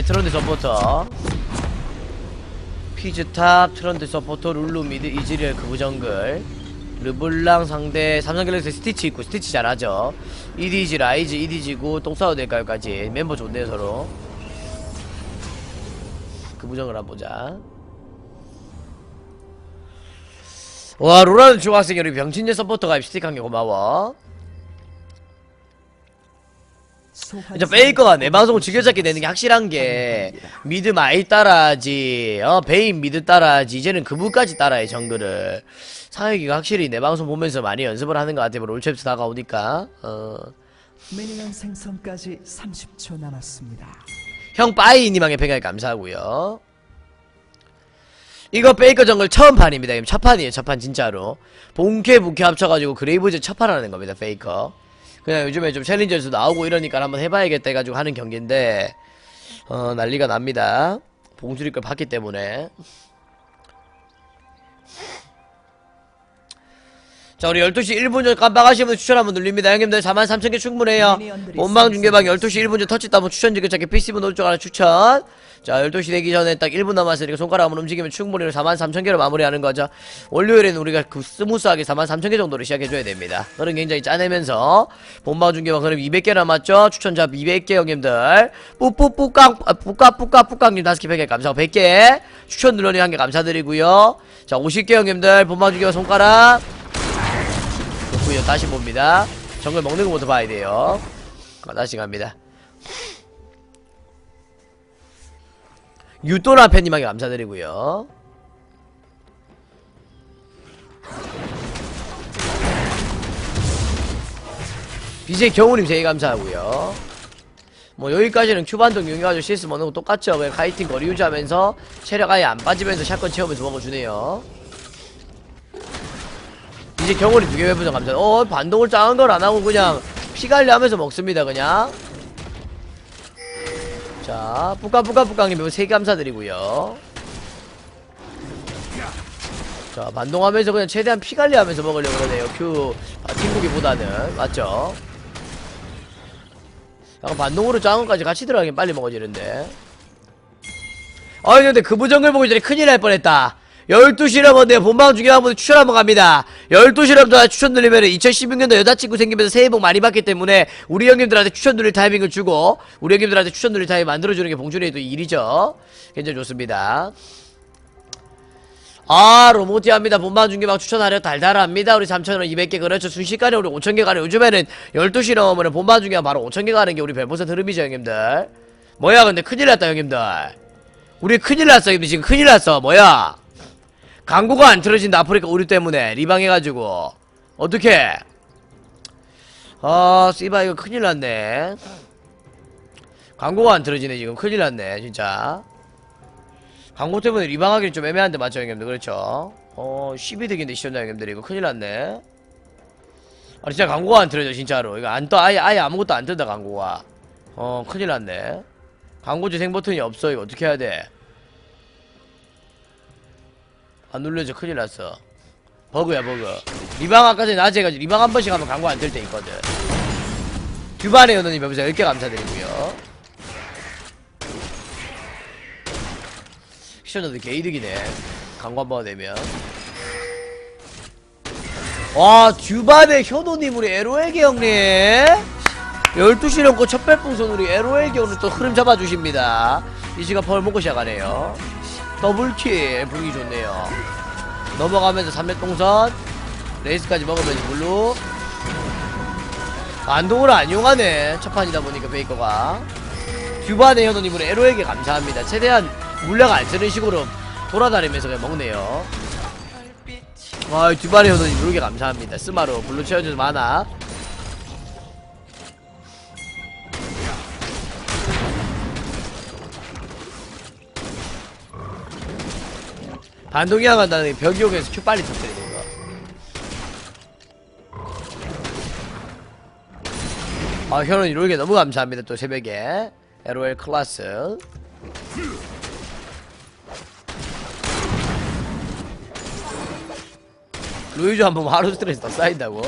상대 트런드 서포터. 피즈탑 트런드 서포터 룰루 미드 이즈리얼 그부 정글. 르블랑 상대 삼성갤럭시 스티치 있고 스티치 잘하죠. EDG 라이즈 EDG고 똥 싸워도 될까요까지. 멤버 좋네요 서로. 그부 정글 한번 보자. 와 로라는 중학생이 우리 병신녀 서포터가 입스틱한 게 고마워 이제 페이커가 내 방송을 즐겨찾게 되는 게 확실한 게 미드 많이 따라하지 어 베인 미드 따라하지 이제는 그부까지 따라해 정글을. 상혁이가 확실히 내 방송 보면서 많이 연습을 하는 것 같아 롤챔스 다가오니까. 어. 미니언 생성까지 30초 남았습니다. 형 빠이님에게 평가에 감사하고요. 이거 페이커 정글 처음 판입니다. 이거 첫 판이에요 첫 판 진짜로. 본캐 부캐 합쳐가지고 그레이브즈 첫 판 하는 겁니다 페이커 그냥 요즘에 좀 챌린저에서 나오고 이러니까 한번 해봐야겠다 해가지고 하는 경기인데 어 난리가 납니다. 봉수리 걸 봤기 때문에. 자 우리 12시 1분 전 깜빡하시는 분 추천 한번 눌립니다. 형님들 43,000개 충분해요. 본방 중계방 12시 1분 전 터치 따면 추천 지그찾기 PC분 오른쪽 하나 추천 자 12시 되기 전에 딱 1분 남았으니까 손가락 한번 움직이면 충분히 43,000개로 마무리하는 거죠. 월요일에는 우리가 그 스무스하게 43,000개 정도로 시작해줘야 됩니다. 그런 굉장히 짜내면서 본방 중계방 그럼 200개 남았죠? 추천자 200개 형님들. 뿌뿌뿌깡 아, 뿌까 뿌까 뿌깡님 5개 100개 감사하고 100개 추천 눌러니 한 개 감사드리고요. 자 50개 형님들. 본방 중계방 손가락. 좋고요. 다시 봅니다. 정글 먹는 거부터 봐야 돼요. 아, 다시 갑니다 유또나 팬님에게 감사드리고요 BJ 경우님 제일 감사하고요 뭐 여기까지는 큐반동 용해가지고 CS 먹는 거 똑같죠 그냥 카이팅 거리 유지하면서 체력 아예 안 빠지면서 샷건 채우면서 먹어주네요 이제 경월이 두개 회부전 감사. 어 반동을 작은 걸 안 하고 그냥 피 관리하면서 먹습니다 그냥. 자 뿌까뿌까뿌까님 이거 세개 감사드리고요. 자 반동하면서 그냥 최대한 피 관리하면서 먹으려고 그러네요. 큐 아, 팀무기보다는 맞죠? 약간 반동으로 것까지 같이 들어가긴 빨리 먹어지는데. 아니 근데 그 부정글 보기 전에 큰일 날 뻔했다. 12시라면 내가 본방 중에 한번 추천 한번 갑니다. 12시라면 추천 드리면 2016년도 여자친구 생기면서 새해 복 많이 받기 때문에 우리 형님들한테 추천 드릴 타이밍을 주고 우리 형님들한테 추천 드릴 타이밍 만들어주는 게 봉준이의 또 일이죠. 굉장히 좋습니다. 아 로모티 합니다. 본방 중계방 추천하려 달달합니다. 우리 3,000원 200개 그렇죠. 순식간에 우리 5,000개 가네. 요즘에는 12시 넘으면 본방 중계방 바로 5,000개 가는 게 우리 별보사 흐름이죠 형님들. 뭐야 근데 큰일 났다 형님들. 우리 큰일 났어 형님들. 지금 큰일 났어. 뭐야 광고가 안 틀어진다 아프리카 우리 때문에. 리방해가지고. 어떻게 아 씨바 이거 큰일 났네. 광고가 안 틀어지네 지금. 큰일 났네 진짜. 광고 때문에 리방하기는 좀 애매한데 맞죠 형님들? 그렇죠? 어 12득인데 시청자 형님들 이거 큰일 났네. 아 진짜 광고가 안 틀어져 진짜로. 이거 안 떠 아예 아예 아무것도 안 뜬다 광고가. 어 큰일 났네. 광고 재생 버튼이 없어 이거. 어떻게 해야 돼 안 눌려져 큰일 났어. 버그야 버그. 리방 아까 전에 낮에 해가지고 리방 한 번씩 하면 광고 안뜰때 있거든. 듀반의 연원님. 여기서 10개 감사드리고요. 시청자들 개이득이네. 광고 한번 되면. 와 듀반의 효도님 우리 에로에게 형님. 12시 넘고 첫 별풍선 우리 에로에게 오늘 또 흐름 잡아주십니다. 이 시간 펄 먹고 시작하네요 더블킬. 분위기 좋네요. 넘어가면서 3렙 동선. 레이스까지 먹으면서 블루. 안동을 안 이용하네. 첫 판이다 보니까 베이커가. 듀바네 현우님으로 에로에게 감사합니다. 최대한 물량 안 쓰는 식으로 돌아다니면서 그냥 먹네요. 와 듀바네 현우님 이렇게 감사합니다. 스마로. 블루 채워줘서 많아 반동이 나간다는 벽이옥에서 큐 빨리 터뜨리는 거. 아, 현원 이렇게 너무 감사합니다. 또 새벽에. LOL 클래스. 루이즈 한번 하루 스트레스 더 쌓인다고?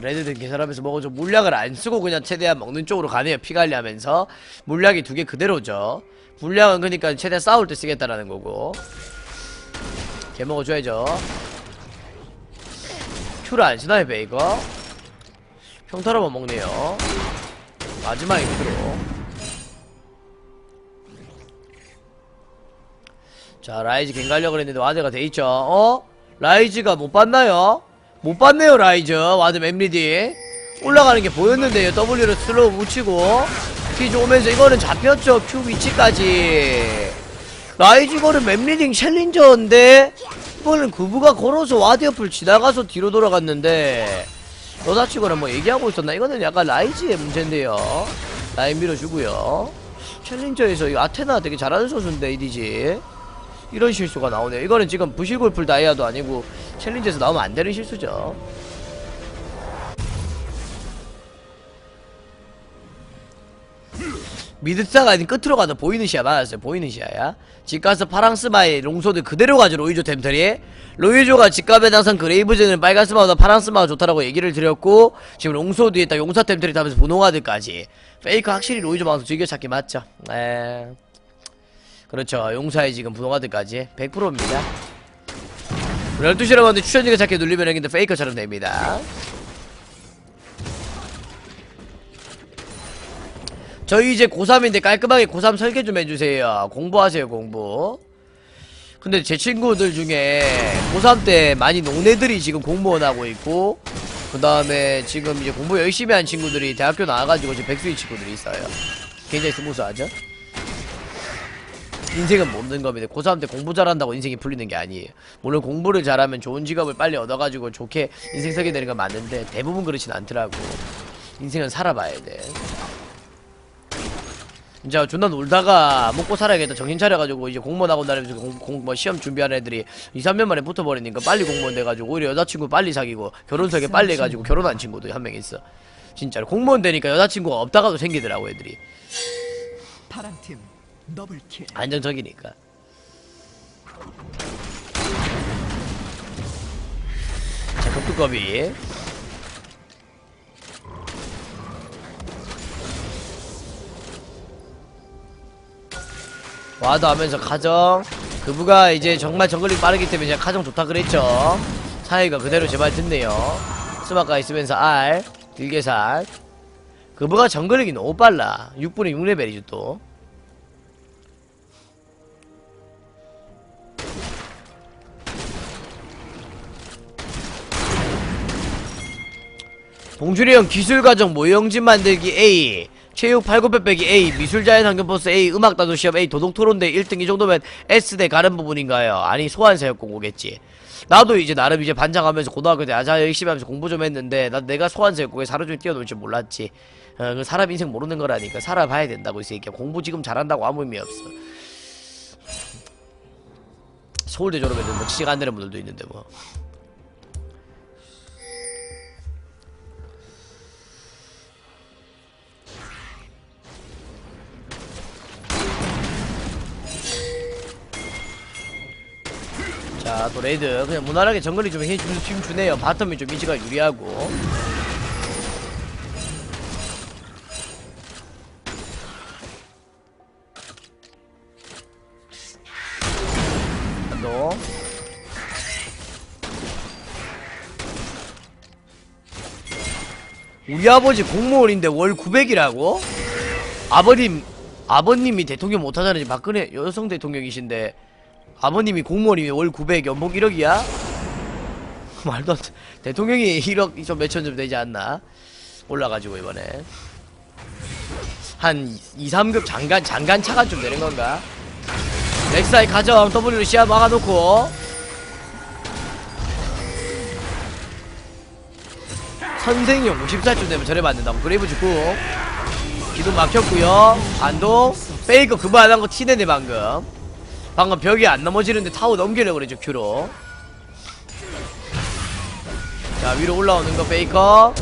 레드든 계산하면서 먹어줘 물약을 안 쓰고 그냥 최대한 먹는 쪽으로 가네요. 피 관리하면서. 물약이 두 개 그대로죠. 물약은 그니까 최대한 싸울 때 쓰겠다라는 거고. 개 먹어줘야죠. 큐를 안 쓰나요 베이거? 평타로만 먹네요. 마지막에 큐로. 자 라이즈 갱갈려고 했는데 와드가 돼있죠. 어? 라이즈가 못 봤나요? 못 봤네요 라이즈 와드 맵리디. 올라가는 게 보였는데요. W로 슬로우 묻히고 피즈 오면서 이거는 잡혔죠. Q 위치까지. 라이즈 거는 맵리딩 챌린저인데 이거는 그부가 걸어서 와드 옆을 지나가서 뒤로 돌아갔는데 여자친구랑 뭐 얘기하고 있었나? 이거는 약간 라이즈의 문제인데요. 라인 밀어주고요. 챌린저에서 이 아테나 되게 잘하는 선수인데 이디지 이런 실수가 나오네요. 이거는 지금 부실골풀 다이아도 아니고 챌린지에서 나오면 안 되는 실수죠. 미드사가 아닌 끝으로 가도 보이는 시야 맞았어요. 보이는 시야야. 집 가서 파랑스마의 롱소드 그대로 가죠. 로이조 템터리. 로이조가 집값에 당선 그레이브즈는 빨간스마보다 파랑스마가 좋다라고 얘기를 드렸고 지금 롱소드에 딱 용사 템터리 타면서 분홍아드까지 페이크 확실히 로이조 방송 즐겨찾기 맞죠. 에... 그렇죠. 용사에 지금 분홍아드까지 100%입니다. 12시라고 하는데 추천지가 찾기 눌리면 여기데 페이커처럼 됩니다. 저희 이제 고3인데 깔끔하게 고3 설계 좀 해주세요. 공부하세요, 공부. 근데 제 친구들 중에 고3 때 많이 논애들이 지금 공무원 하고 있고, 그 다음에 지금 이제 공부 열심히 한 친구들이 대학교 나와가지고 지금 백수인 친구들이 있어요. 굉장히 스무스하죠? 인생은 못는 겁니다. 고3 때 공부 잘한다고 인생이 풀리는 게 아니에요. 물론 공부를 잘하면 좋은 직업을 빨리 얻어가지고 좋게 인생 살게 되는 건 맞는데 대부분 그렇진 않더라고. 인생은 살아봐야 돼. 진짜 존나 놀다가 먹고 살아야겠다 정신 차려가지고 이제 공무원 하고 다니면서 공, 공, 뭐 시험 준비하는 애들이 2, 3년 만에 붙어버리니까 빨리 공무원 돼가지고 오히려 여자친구 빨리 사귀고 결혼 설계 빨리 해가지고 결혼한 친구도 한 명 있어 진짜로 공무원 되니까 여자친구가 없다가도 생기더라고 애들이 파랑팀 안정적이니까. 자 격투급이 와도 하면서 가정. 그부가 이제 정말 정글링 빠르기 때문에 그냥 가정 좋다 그랬죠. 사이가 그대로 제말 듣네요. 스마가 있으면서 R 길게살. 그부가 정글링이 너무 빨라. 6분에 6레벨이죠 또 봉준이 형 기술과정 모형집 만들기 A 체육 8900 빼기 A 미술자연 환경버스 A 음악 단도 시험 A 도덕토론대 1등 이 정도면 S대 가는 부분인가요? 아니 소환사역 공고겠지. 나도 이제 나름 이제 반장하면서 고등학교 때 아자 열심히 하면서 공부 좀 했는데 나 내가 소환사역국에 사료 중에 뛰어놀 줄 몰랐지. 어, 그 사람 인생 모르는 거라니까 살아봐야 된다고 이 새끼야. 공부 지금 잘한다고 아무 의미 없어. 서울대 졸업해도 뭐 취직 안 되는 분들도 있는데 뭐 자, 또 레이드. 그냥 무난하게 정글이 좀 힘, 힘 주네요. 바텀이 좀 이지가 유리하고. 또. 우리 아버지 공무원인데 월 900이라고? 아버님, 아버님이 대통령 못하잖아요. 박근혜 여성 대통령이신데. 아버님이 공무원이면 월 900, 연봉 1억이야? 말도 안 돼. 대통령이 1억 좀 몇천 좀 되지 않나? 올라가지고 이번에 한 2, 3급 장관 장관 차가 좀 되는 건가? 렉사이 가정 W로 시야 막아놓고 선생용 54쯤 되면 저래 맞는다고 그레이브 죽고 기도 막혔고요 반동 페이커 그거 안한거 티내네 방금 방금 벽이 안 넘어지는데 타워 넘기려고 그러죠 큐로. 자 위로 올라오는 거 페이커.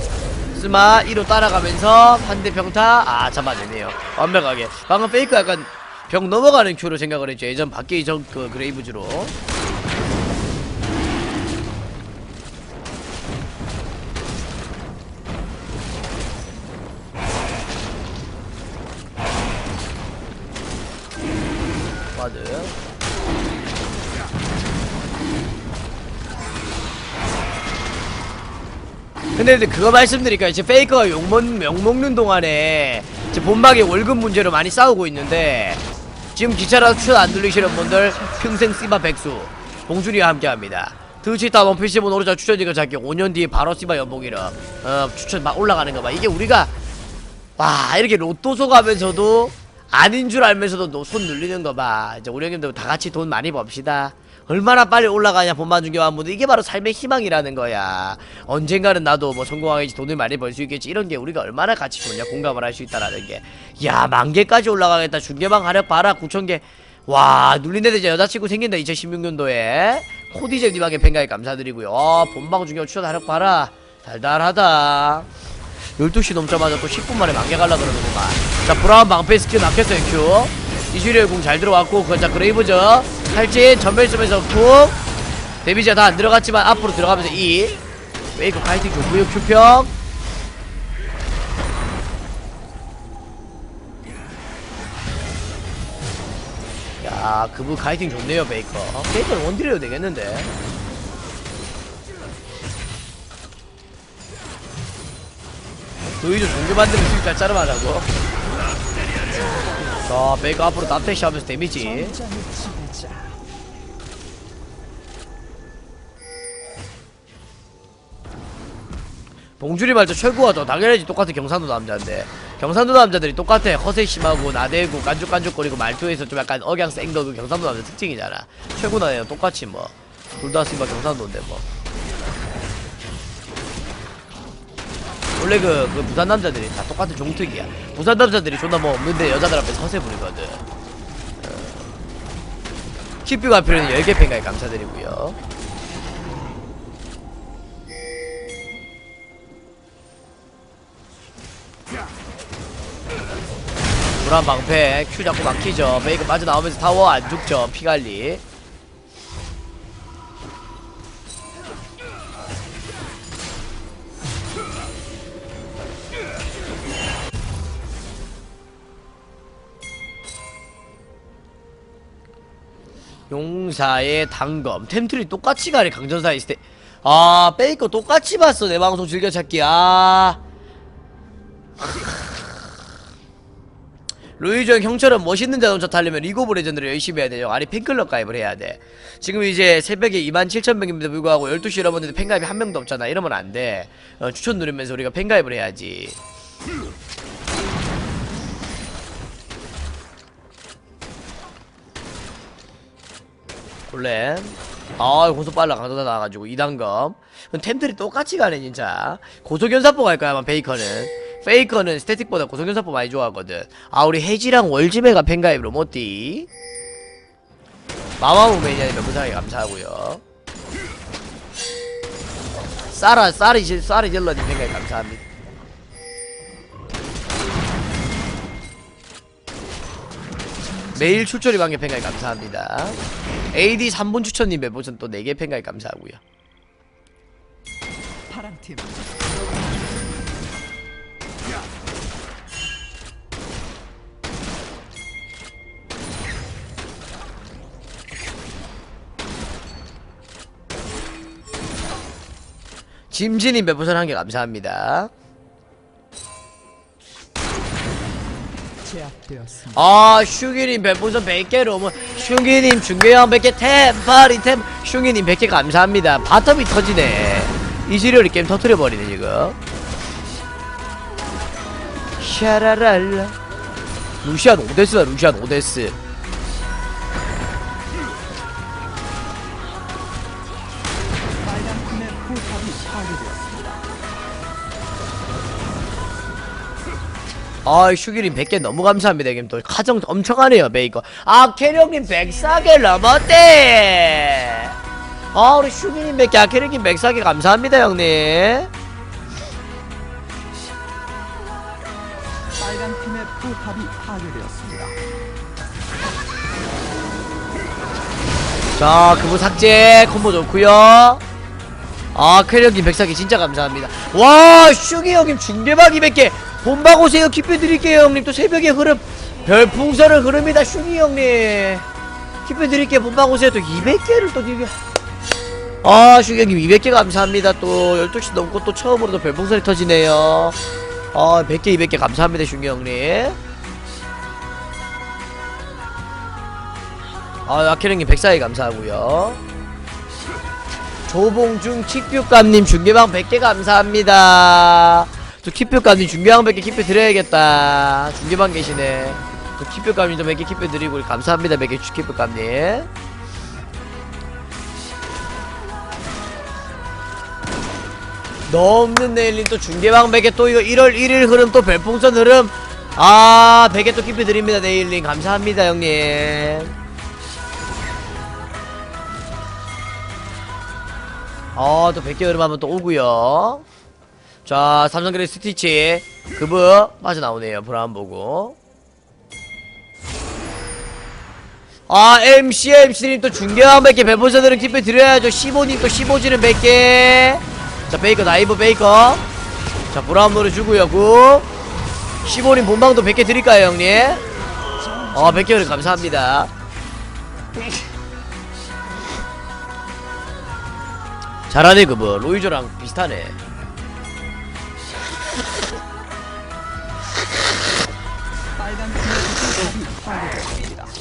스마 1로 따라가면서 반대 평타 아 잡아내네요. 완벽하게. 방금 페이커 약간 벽 넘어가는 큐로 생각을 했죠. 예전 밖에 이전 그 그레이브즈로 근데 그거 말씀드릴까요? 이제 페이커가 욕먹, 욕먹는 동안에 이제 본막의 월급 문제로 많이 싸우고 있는데 지금 기차라도 추천 안 들리시는 분들 평생 씨바 백수 봉준이와 함께합니다. 드치타 원피스본 오르자 추천직을 잡기 5년 뒤에 바로 씨바 연봉이라 어 추천 막 올라가는 거 봐. 이게 우리가 와 이렇게 로또소 가면서도 아닌 줄 알면서도 노- 손 늘리는 거 봐. 이제 우리 형님들 다 같이 돈 많이 법시다 얼마나 빨리 올라가냐 본반 중개환분들 이게 바로 삶의 희망이라는 거야. 언젠가는 나도 뭐 성공하겠지 돈을 많이 벌 수 있겠지 이런 게 우리가 얼마나 가치 좋냐 공감을 할 수 있다라는 게야 만개까지 올라가겠다. 중개방 하력 봐라 9천개. 와 눌린데 이제 여자친구 생긴다 2016년도에. 코디제 니방의 팬가에 감사드리고요. 어, 본방 중개 추천 하력 봐라 달달하다. 12시 넘자마자 또 10분 만에 만개 갈라 그러는구만. 자 브라운 방패 스킬 막혔어요 큐 이슈리얼 궁잘 들어왔고 그자 그레이브저 탈진 전멸 쓰면서 쿵 데미지가 다 안 들어갔지만 앞으로 들어가면서 이 페이크 파이팅 좋고요 큐평. 야 그분 카이팅 좋네요 베이커. 베이커는 원딜해도 되겠는데. 도의조 종교 만드는 수익 잘 자르마자고 자 베이커 앞으로 납태시 하면서 데미지. 봉준이 말도 최고하죠. 당연하지. 똑같은 경상도 남자인데. 경상도 남자들이 똑같아. 허세 심하고 나대고 깐죽깐죽거리고 말투에서 좀 약간 억양 센 거 그 경상도 남자 특징이잖아. 최고나네요. 똑같이 뭐. 둘 다 쓰면 경상도인데 뭐 원래 그, 그 부산 남자들이 다 똑같은 종특이야. 부산 남자들이 존나 뭐 없는데 여자들 앞에서 허세 부리거든. 어. 키뷰가 필요는 10개 팬가에 감사드리고요. 불안 방패 큐 잡고 막히죠. 베이크 빠져나오면서 타워 안 죽죠. 피관리 용사의 단검 템트리 똑같이 가네 강전사 있을 때아 베이커 똑같이 봤어 내 방송 즐겨찾기 아 로이정 형처럼 멋있는 자동차 타려면 리그 오브 레전드를 열심히 해야 돼요. 아니 팬클럽 가입을 해야 돼. 지금 이제 새벽에 27,000명인데도 불구하고 12시 여러분들 팬가입이 한 명도 없잖아. 이러면 안 돼. 어, 추천 누르면서 우리가 팬가입을 해야지. 골렘. 아, 고소 빨라 강도다 나와가지고 2단검. 템들이 똑같이 가네 진짜. 고소견사포 갈 거야 아마 베이커는. 페이커는 스태틱보다 고소견사포 많이 좋아하거든. 아 우리 해지랑 월지메가 팬가입으로 못디. 마마무 매니아님 명부상에 감사하고요. 사라 쌀이 질- 쌀이 질러님 팬가입 감사합니다. 매일 출처리 방개 팬가입 감사합니다. AD 3분 추천님 매보전 또 4개 팬가입 감사하고요. 파랑팀 짐진님 매보전 한 개 감사합니다. 제압되었습니다. 아 슈기님 별풍선 100개로 뭐 슈기님 중계형 100개 템파리 템. 슈기님 100개 감사합니다. 바텀이 터지네. 이즈리얼이 게임 터트려버리네 지금. 샤라랄라. 루시안 오데스다 루시안 오데스 아 슈기님 100개 너무 감사합니다 형님 또 가정 엄청 하네요 베이커 아 캐령님 104개 넘었대 아 우리 슈기님 100개 아 캐령님 104개 감사합니다 형님 빨간 팀의 포탑이 파괴되었습니다. 자, 그분 삭제 콤보 좋고요. 아, 쾌력님 백사기 진짜 감사합니다. 와, 슈기 형님 중계박 200개. 본방 오세요. 기표 드릴게요, 형님. 또 새벽에 흐름 별풍선을 흐릅니다, 슈기 형님. 키패 드릴게 본방 오세요. 또 200개를 또 드려 아 슈경님 200개 감사합니다. 또 12시 넘고 또 처음으로 또 별풍선이 터지네요. 아 100개 200개 감사합니다 슈경님. 아 아케령님 104개 감사하고요. 조봉중 킥뷰감님 중계방 100개 감사합니다 또 킥뷰감님 중계방 100개 킥뷰 드려야겠다. 중계방 계시네. 또 킥뷰감님도 100개 킥뷰 드리고 감사합니다. 100개 킥뷰감님. 넘는 내일님 또 중계방 100개 또 이거 1월 1일 흐름 또 별풍선 흐름. 아 100개 또 킥뷰 드립니다 내일님. 감사합니다 형님. 아, 또 100개 흐름 한번 또 오고요 자, 삼성그레이 스티치 그브 빠져나오네요. 브라운 보고. 아, MC, MC님 또 중계한 100개 배포자들은 기표 드려야죠. 15님 또 15지는 100개. 자, 베이커, 나이브 베이커. 자, 브라운 노래 주고요. 구. 15님 본방도 100개 드릴까요, 형님? 아, 100개 흐름 감사합니다. 잘하네, 그브. 로이조랑 비슷하네.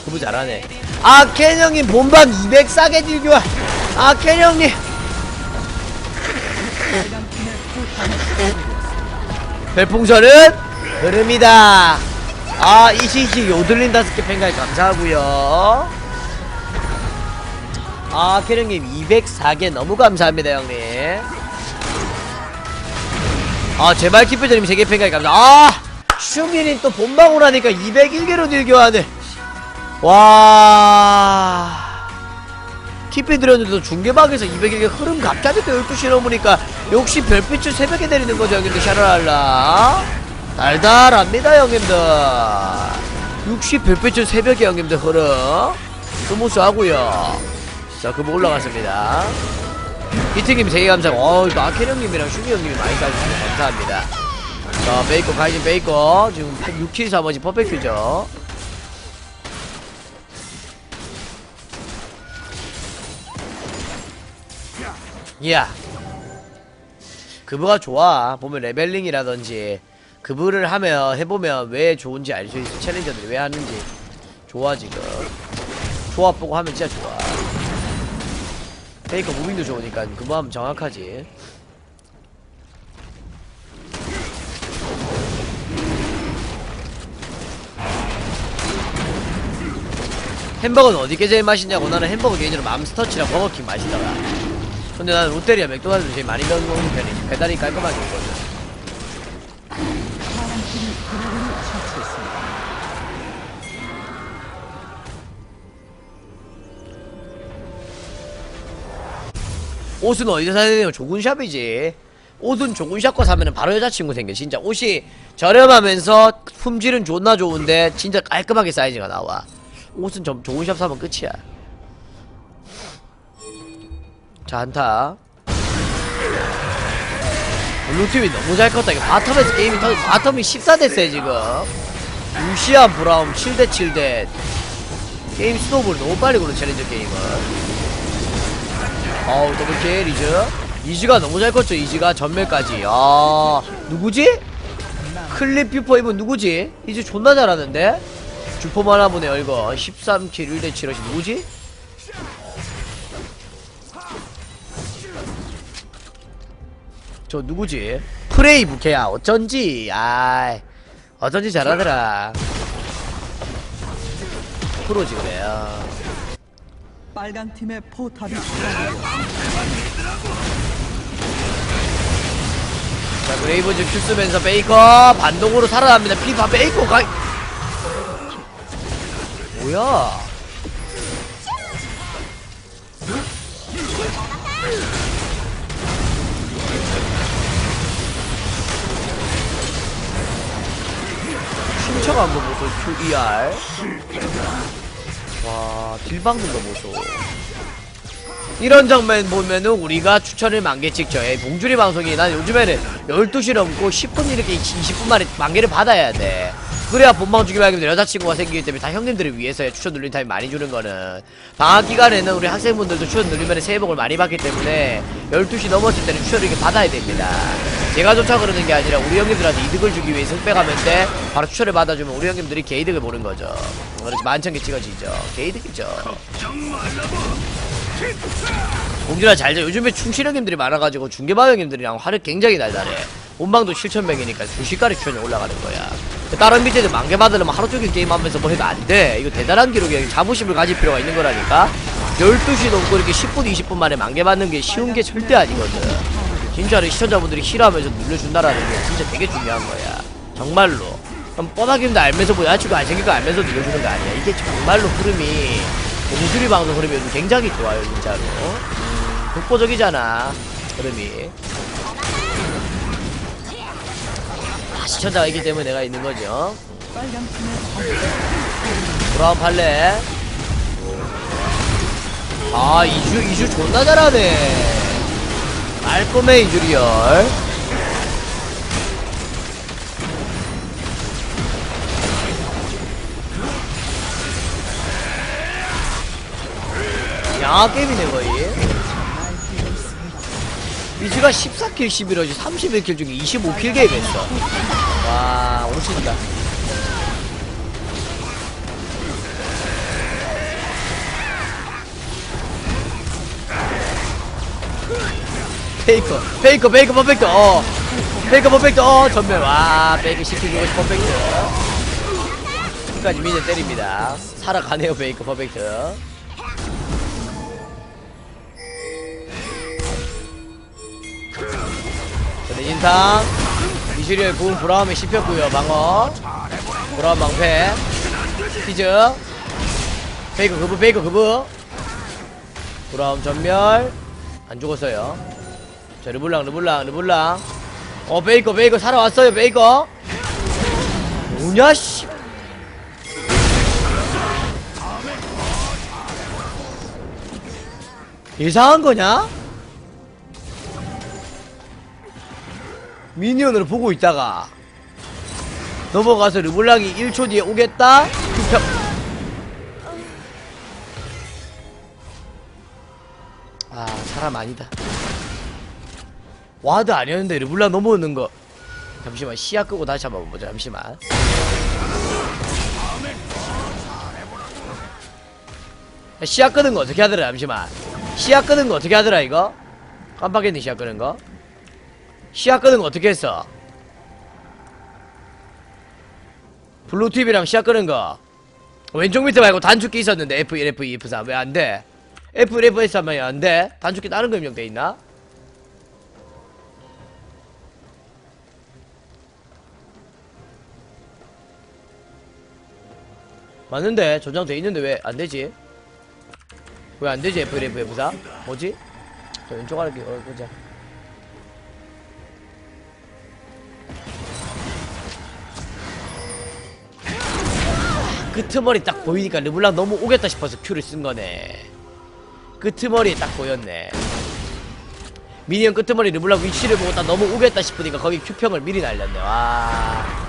그부 잘하네. 아, 켄 형님 본방 200 싸게 와. 아, 켄 형님. 빨간 팀의 포탑이 파괴되었습니다. 별풍선은 흐릅니다. 아, 이시이시 요들린 다섯 개 팬가이 감사하고요. 아, 켄 형님 204개 너무 감사합니다, 형님. 아, 제발 키프저님 3개 팬가이 감사. 아, 슈미님 또 본방 오라니까 201개로 들교하네. 와. 키피 들었는데도 중계방에서 200개 흐름 갑자기 또 12시 넘으니까 역시 별빛을 새벽에 내리는 거죠 형님들. 샤랄랄라. 달달합니다 형님들. 60 별빛을 새벽에 형님들 흐름. 스무스 하고요. 자 그거 올라갔습니다. 이팅님 세개 감사하고 어우 또 아켄 형님이랑 슈미 형님이 많이 싸주셔서 감사합니다 자 베이커 가이진 베이커. 지금 6킬 4번지 퍼펙트죠. 이야. 그부가 좋아. 보면 레벨링이라든지 그부를 하면 해보면 왜 좋은지 알 수 있어. 챌린저들이 왜 하는지. 좋아 지금. 조합 보고 하면 진짜 좋아. 페이커 무빙도 좋으니까 그부 하면 정확하지 햄버거는 어디게 제일 맛있냐고. 나는 햄버거 개인적으로 맘스터치랑 버거킹 맛있더라. 근데 나는 롯데리아 맥도날드 제일 많이 먹는 편이지. 배달이 깔끔하게 처치했습니다. 옷은 어디서 사야 되냐면 조군샵이지. 옷은 조군샵 거 사면은 바로 여자친구 생겨. 진짜 옷이 저렴하면서 품질은 존나 좋은데 진짜 깔끔하게 사이즈가 나와 옷은 좀 조군샵 사면 끝이야. 자 한타. 블루팀이 너무 잘 컸다. 이거 바텀에서 게임이 터 바텀이 14대4 지금. 루시안 브라움 7대 7대. 게임 스노우볼 너무 빨리 고른 챌린저 게임은. 어우 더블킬 이즈. 이즈가 너무 잘 컸죠 이즈가 전멸까지. 아 누구지? 클립 뷰퍼 이분 누구지? 이즈 존나 잘하는데? 주포만 하보네요 이거 13킬 1대 7 하시 누구지? 저 누구지? 프레이 부캐야 어쩐지 아 어쩐지 잘하더라 프로지 그래요 빨간 팀의 포탑이. 자 그레이브즈 큐 쓰면서 베이커 반동으로 살아납니다 피파 베이커 가 뭐야 춤춰간 거 보소 QER 와 딜방금 거 보소 이런 장면 보면은 우리가 추천을 만개 찍죠. 예, 봉주리 방송이 난 요즘에는 12시 넘고 10분 이렇게 20분 만에 만개를 받아야 돼. 그래야 본방 주기만 형님들 여자친구가 생기기 때문에 다 형님들을 위해서 추천 눌린 타임 많이 주는 거는. 방학 기간에는 우리 학생분들도 추천 누르면 새해 복을 많이 받기 때문에 12시 넘었을 때는 추천을 이렇게 받아야 됩니다. 제가 쫓아 그러는 게 아니라 우리 형님들한테 이득을 주기 위해 승백하면 돼 바로 추천을 받아주면 우리 형님들이 개이득을 보는 거죠. 그렇게 만천 개 찍어지죠. 개이득이죠. 공주나 잘자. 요즘에 충실 형님들이 많아가지고 중계방 형님들이랑 화를 굉장히 날달해 본방도 7천명이니까 순식간에 추천이 올라가는 거야 다른 밑에도 만개 받으려면 하루 종일 게임하면서 뭐 해도 안 돼. 이거 대단한 기록이야 자부심을 가질 필요가 있는 거라니까. 12시 넘고 이렇게 10분 20분 만에 만개 받는 게 쉬운 게 절대 아니거든. 진짜로 시청자분들이 싫어하면서 눌러준다라는 게 진짜 되게 중요한 거야. 정말로. 그럼 뻔하게도 알면서 뭐안 생길 거 알면서 눌러주는 거 아니야. 이게 정말로 흐름이 공수리 방송 흐름이 요즘 굉장히 좋아요 진짜로. 음, 독보적이잖아 흐름이 있기 때문에 내가 있는 거죠. 브라운 팔레. 아 이주 이주 존나 잘하네. 깔끔해 이주 리얼. 양아 게임이네 거의 이주가 14킬 11어지 31킬 중에 25킬 게임했어. 와 오신다. 페이커 페이커 페이커 퍼펙트 어. 페이커 퍼펙트 어 전멸. 와 페이커 시키고 퍼펙트. 끝까지 미녀 때립니다. 살아가네요 페이커 퍼펙트 자, 내진탕 이슈리얼 부은 브라움에 씹혔고요 방어. 브라움 방패. 피즈. 페이커 그브 페이커 그브. 브라움 전멸. 안 죽었어요. 자 르블랑 르블랑 르블랑. 어 베이커 베이커 살아왔어요 베이커. 뭐냐 씨. 이상한 거냐? 미니언으로 보고 있다가 넘어가서 르블랑이 1초 뒤에 오겠다? 투표 아 사람 아니다. 와드 아니었는데 르블랑 넘어오는 거. 잠시만 시야 끄고 다시 한번 보자 잠시만. 시야 끄는 거 어떻게 하더라 잠시만. 시야 끄는 거 어떻게 하더라 이거? 깜빡했네 시야 끄는 거 시야 끄는 거 어떻게 했어 블루TV랑 시야 끄는 거 왼쪽 밑에 말고 단축키 있었는데 F1, F2, F3 왜 안 돼 F1, F3 하면 안 돼 단축키 다른 거 입력돼 있나 맞는데 저장돼 있는데 왜 안 되지? 왜 안 되지 F1, F4? 뭐지? 저 왼쪽 아래 어, 보자. 끄트머리 딱 보이니까 르블랑 너무 오겠다 싶어서 큐를 쓴 거네. 끄트머리 딱 보였네. 미니언 끄트머리 르블랑 위치를 보고 딱 너무 오겠다 싶으니까 거기 큐평을 미리 날렸네. 와.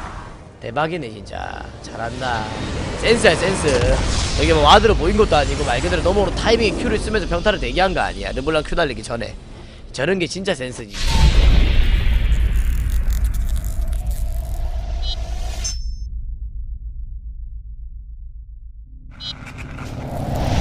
대박이네 진짜 잘한다 센스야 센스 여기 뭐 와드로 모인 것도 아니고 말 그대로 너머로 타이밍에 큐를 쓰면서 평타를 대기한 거 아니야 르블랑 큐 날리기 전에 저런 게 진짜 센스지